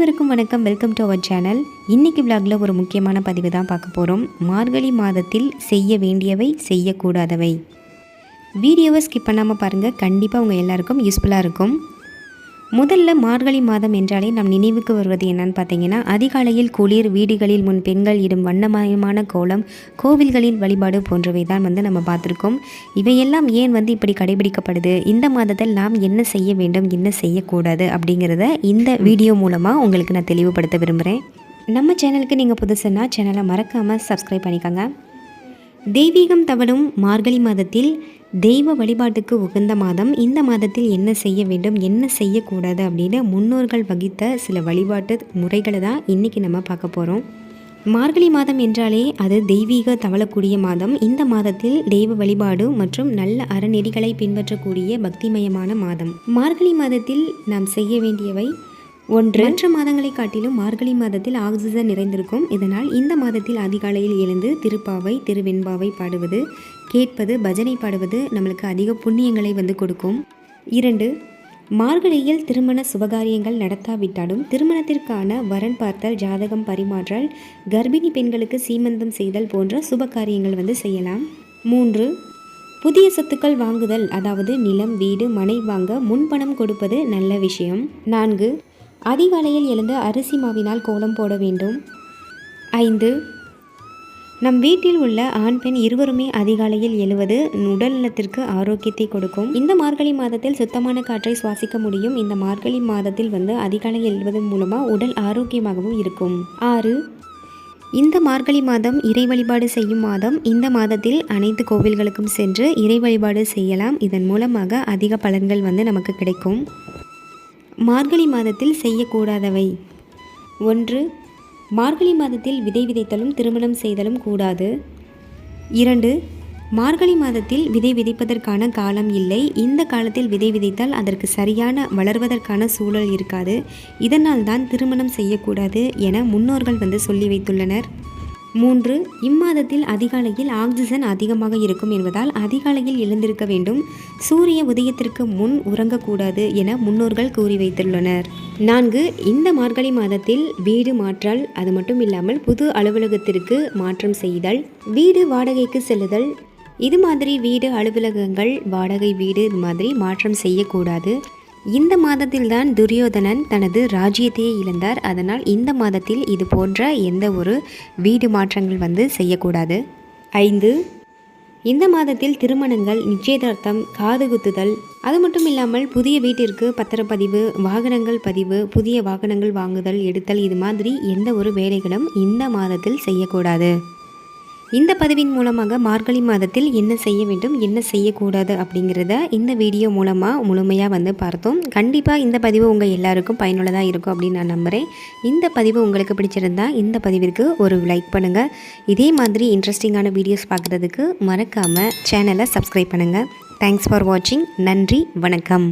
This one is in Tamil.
வணக்கம். வெல்கம் டு அவர் சேனல் இன்னைக்கு vlogல ஒரு முக்கியமான பதிவு தான் பார்க்க போகிறோம் மார்கழி மாதத்தில் செய்ய வேண்டியவை செய்யக்கூடாதவை. வீடியோவை ஸ்கிப் பண்ணாமல் பாருங்கள் கண்டிப்பாக உங்கள் எல்லாருக்கும் யூஸ்ஃபுல்லாக இருக்கும். முதல்ல மார்கழி மாதம் என்றாலே நம் நினைவுக்கு வருவது என்னன்னு பார்த்தீங்கன்னா அதிகாலையில் குளிர் வீடுகளில் முன் பெண்கள் இடும் வண்ணமயமான கோலம் கோவில்களில் வழிபாடு போன்றவை தான் வந்து நம்ம பார்த்துருக்கோம். இவையெல்லாம் ஏன் வந்து இப்படி கடைபிடிக்கப்படுது? இந்த மாதத்தில் நாம் என்ன செய்ய வேண்டும் என்ன செய்யக்கூடாது அப்படிங்கிறத இந்த வீடியோ மூலமாக உங்களுக்கு நான் தெளிவுபடுத்த விரும்புகிறேன் நம்ம சேனலுக்கு நீங்கள் புதுசுன்னா சேனலை மறக்காமல் சப்ஸ்கிரைப் பண்ணிக்கோங்க. தெய்வீகம் தவழும் மார்கழி மாதத்தில் தெய்வ வழிபாட்டுக்கு உகந்த மாதம். இந்த மாதத்தில் என்ன செய்ய வேண்டும் என்ன செய்யக்கூடாது அப்படின்னு முன்னோர்கள் வகித்த சில வழிபாட்டு முறைகளை தான் இன்றைக்கி நம்ம பார்க்க போகிறோம் மார்கழி மாதம் என்றாலே அது தெய்வீக தவழக்கூடிய மாதம். இந்த மாதத்தில் தெய்வ வழிபாடு மற்றும் நல்ல அறநெறிகளை பின்பற்றக்கூடிய பக்திமயமான மாதம். மார்கழி மாதத்தில் நாம் செய்ய வேண்டியவை ஒன்று. மற்ற மாதங்களை காட்டிலும் மார்கழி மாதத்தில் ஆக்சிஜன் நிறைந்திருக்கும். இதனால் இந்த மாதத்தில் அதிகாலையில் எழுந்து திருப்பாவை திருவெண்பாவை பாடுவது கேட்பது பஜனை பாடுவது நம்மளுக்கு அதிக புண்ணியங்களை வந்து கொடுக்கும். இரண்டு. மார்கழியில் திருமண சுபகாரியங்கள் நடத்தாவிட்டாலும் திருமணத்திற்கான வரன் பார்த்தல் ஜாதகம் பரிமாற்றல் கர்ப்பிணி பெண்களுக்கு சீமந்தம் செய்தல் போன்ற சுபகாரியங்கள் வந்து செய்யலாம். மூன்று. புதிய சொத்துக்கள் வாங்குதல் அதாவது நிலம் வீடு மனை வாங்க முன்பணம் கொடுப்பது நல்ல விஷயம். நான்கு. அதிகாலையில் எழுந்து அரிசி மாவினால் கோலம் போட வேண்டும். ஐந்து. நம் வீட்டில் உள்ள ஆண் பெண் இருவருமே அதிகாலையில் எழுவது உடல் நலத்திற்கு ஆரோக்கியத்தை கொடுக்கும். இந்த மார்கழி மாதத்தில் சுத்தமான காற்றை சுவாசிக்க முடியும். இந்த மார்கழி மாதத்தில் வந்து அதிகாலை எழுவதன் மூலமாக உடல் ஆரோக்கியமாகவும் இருக்கும். ஆறு. இந்த மார்கழி மாதம் இறை வழிபாடு செய்யும் மாதம். இந்த மாதத்தில் அனைத்து கோவில்களுக்கும் சென்று இறை வழிபாடு செய்யலாம். இதன் மூலமாக அதிக பலன்கள் வந்து நமக்கு கிடைக்கும். மார்கழி மாதத்தில் செய்யக்கூடாதவை. ஒன்று மார்கழி மாதத்தில் விதை விதைத்தலும் திருமணம் செய்தலும் கூடாது. இரண்டு மார்கழி மாதத்தில் விதை விதைப்பதற்கான காலம் இல்லை. இந்த காலத்தில் விதை விதைத்தால் அதற்கு சரியான வளர்வதற்கான சூழல் இருக்காது. இதனால் தான் திருமணம் செய்யக்கூடாது என முன்னோர்கள் வந்து சொல்லி வைத்துள்ளனர். மூன்று இம்மாதத்தில் அதிகாலையில் ஆக்சிஜன் அதிகமாக இருக்கும் என்பதால் அதிகாலையில் எழுந்திருக்க வேண்டும். சூரிய உதயத்திற்கு முன் உறங்கக்கூடாது என முன்னோர்கள் கூறி வைத்துள்ளனர். நான்கு இந்த மார்கழி மாதத்தில் வீடு மாற்றல் அது மட்டும் இல்லாமல் புது அலுவலகத்திற்கு மாற்றம் செய்தல். வீடு வாடகைக்கு செல்லுதல். இது மாதிரி வீடு அலுவலகங்கள் வாடகை வீடு இது மாதிரி மாற்றம் செய்யக்கூடாது. இந்த மாதத்தில்தான் துரியோதனன் தனது ராஜ்யத்தையே இழந்தார். அதனால் இந்த மாதத்தில் இது போன்ற எந்த ஒரு வீடு மாற்றங்கள் வந்து செய்யக்கூடாது. ஐந்து இந்த மாதத்தில் திருமணங்கள் நிச்சயதார்த்தம் காது குத்துதல் அது மட்டும் இல்லாமல் புதிய வீட்டிற்கு பத்திரப்பதிவு வாகனங்கள் பதிவு புதிய வாகனங்கள் வாங்குதல் எடுத்தல் இது மாதிரி எந்த ஒரு வேலைகளும் இந்த மாதத்தில் செய்யக்கூடாது. இந்த பதிவின் மூலமாக மார்கழி மாதத்தில் என்ன செய்ய வேண்டும் என்ன செய்யக்கூடாது அப்படிங்கிறத இந்த வீடியோ மூலமாக முழுமையாக வந்து பார்த்தோம். கண்டிப்பாக இந்த பதிவு உங்கள் எல்லாருக்கும் பயனுள்ளதாக இருக்கும் அப்படின்னு நான் நம்புகிறேன் இந்த பதிவு உங்களுக்கு பிடிச்சிருந்தா இந்த பதிவிற்கு ஒரு லைக் பண்ணுங்கள் இதே மாதிரி இன்ட்ரெஸ்டிங்கான வீடியோஸ் பார்க்குறதுக்கு மறக்காமல் சேனலை சப்ஸ்கிரைப் பண்ணுங்கள் தேங்க்ஸ் ஃபார் வாட்சிங் நன்றி வணக்கம்.